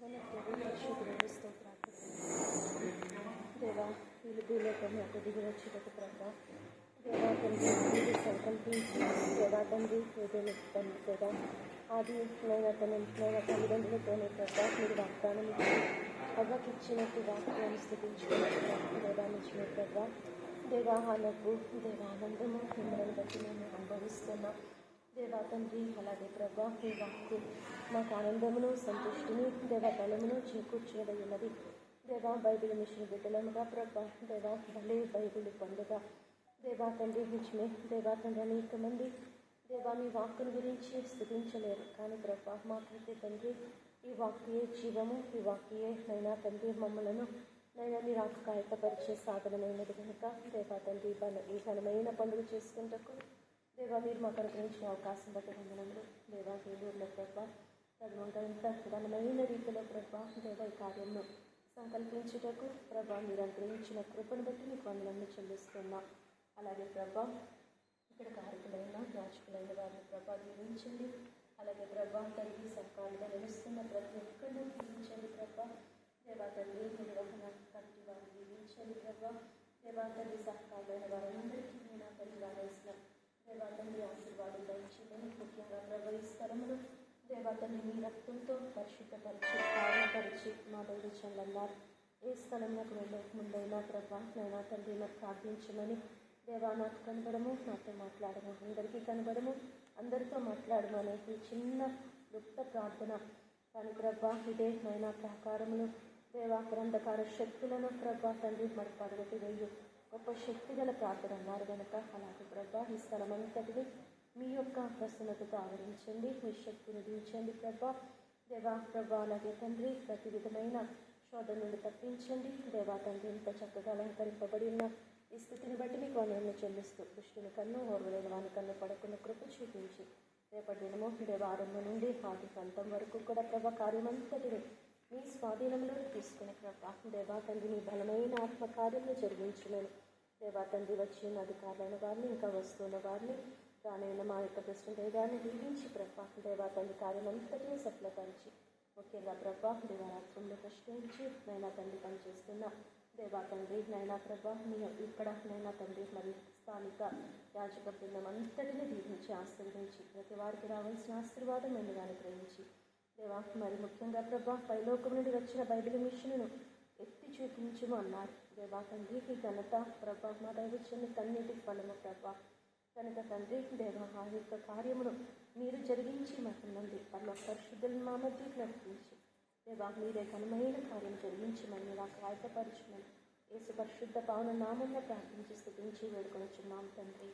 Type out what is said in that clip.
పరిశుద్ధుడు స్తోత్రాలు దేవా వీళ్ళు భూలోకం యొక్క దిగి వచ్చేటకు ప్రభా దేవా తండ్రి మీరు సంకల్పించి దేవా తండ్రి ఏదైనా తండ్రి దేవా ఆది నైనా తన నైనా తల్లిదండ్రులతోనే ప్రభా మీరు వాగ్దానం ఇచ్చి అవ్వకి ఇచ్చినట్టు వాక్యాన్ని స్థితించుకున్నట్టు దేవా నిజమే ప్రభా దేవా నవ్వు దేవా ఆనందము మిమ్మల్ని బట్టి మేము అనుభవిస్తున్నాం దేవా తండ్రి అలాగే ప్రభా దేవాకు మాకు ఆనందమును సంతృష్టిని దేవా బలమును చేకూర్చేదై దేవా బైబిల్ మిషన్ బిడ్డలముగా ప్రభా దేవా భలే బైబిల్ పండుగ దేవా తండ్రి నిజమే దేవా తండ్రి అనేక మంది దేవా మీ వాక్కును గురించి స్థుతించలేరు. కానీ ప్రభా మాకైతే తండ్రి ఈ వాక్యే జీవము ఈ వాక్యే నైనా తండ్రి మమ్మలను నైనా మీ రాక కాయకపరిచే సాధనమైనది కనుక దేవా తండ్రి బల ఈ ఘనమైన పండుగ చేసుకుంటకు దేవా మీరు మాకు అనుగ్రహించిన అవకాశం బట్టి వందనములు దేవా దేవుళ్ళ ప్రభా తదనంగా ఇంత ప్రధానమైన రీతిలో ప్రభా దేవ ఈ కార్యంలో సంకల్పించుటకు ప్రభా మీరు అనుగ్రహించిన కృపను బట్టి మీకు వందనములు చెల్లిస్తున్నాం. అలాగే ప్రభా ఇక్కడ కారకులైన యాచకులైన వారిని ప్రభా దీవించండి. అలాగే ప్రభా తండ్రి సకాలుగా నిలుస్తున్న ప్రతి ఒక్కరిని దీవించండి ప్రభా. దేవా తండ్రి నిర్వహణ కట్టి వారిని దీవించండి ప్రభా. దేవా తండ్రి సహకారులైన వారందరికీ నేను తండ్రి రావాల్సిన దయచేయమని ముఖ్యంగా ప్రభా ఈ స్థలములు దేవా మీ రక్తంతో పరిశుద్ధపరిచి కారణపరిచి మా బయలు చల్లన్నారు ఏ స్థలంలోకి వెళ్ళక ముందైనా ప్రభా నైనా తండ్రి నాకు ప్రార్థించమని దేవా నాకు కనబడము నాతో మాట్లాడము అందరికీ కనబడము అందరితో మాట్లాడము అనేది చిన్న గుప్త ప్రార్థన. కానీ ప్రభా ఇదే నైనా ప్రాకారములు. దేవా గ్రంథకార శక్తులను ప్రభా తండ్రి మరి పడగొట్టి వేయు. గొప్ప శక్తి గల ప్రార్థన అన్నారు కనుక అలాగే ప్రభా ఈ స్థలం అంతటిని మీ యొక్క ప్రసన్నతతో ఆవరించండి మీ శక్తిని దించండి ప్రభా. దేవా ప్రభా అలాగే తండ్రి ప్రతి విధమైన శోధన నుండి తప్పించండి. దేవా తండ్రి ఇంత చక్కగా అలంకరింపబడి ఉన్న ఈ స్థితిని బట్టి మీకు వందనలు చెల్లిస్తూ కృష్ణుని కన్ను ఓర్వలేని వాని కన్ను పడకుండా కృప చూపించి రేపటి దినము దేవారంభం నుండి ఆది అంతం వరకు కూడా ప్రభా కార్యమంతటిని మీ స్వాధీనంలో తీసుకునే ప్రభా. దేవా తండ్రి మీ బలమైన ఆత్మకార్యంలో జరిగించున్నాను దేవా తండ్రి వచ్చిన అధికారులైన వారిని ఇంకా వస్తువుల వారిని దానివల్ల మా యొక్క ప్రెసిడెంట్ గారిని దీవించి ప్రభా దేవా తండ్రి కార్యమంతటిని సఫలపరిచి. ముఖ్యంగా ప్రభా దివారాత్రంలో ప్రశ్నించి నైనా తండ్రి పనిచేస్తున్న దేవా తండ్రి నైనా ప్రభా మీ ఇక్కడ నైనా తండ్రి మరి స్థానిక యాజక బృందం అంతటిని దీవించి ఆశీర్వదించి ప్రతి వారికి రావాల్సిన ఆశీర్వాదం మెండుగా అనుగ్రహించి దేవా మరి ముఖ్యంగా ప్రభా పైలోకం నుండి వచ్చిన బైబిల్ మిషన్ను ఎత్తి చూపించము అన్నారు. దేవా తండ్రి ఈ ఘనత ప్రభా మా దైవచ్చని కన్నీటి ఫలము ప్రభా కనుక తండ్రి దేవ ఆ యొక్క కార్యమును మీరు జరిగించి మాకున్నంది పర్లో పరిశుద్ధులను మా మధ్య నడిపించి. దేవా మీరే ఘనమైన కార్యం జరిగించమని నాకు ఆయతపరచమని యేసు పరిశుద్ధ పావన నామంలో ప్రార్థించి స్థుతించి వేడుకొనిచున్నాం తండ్రి.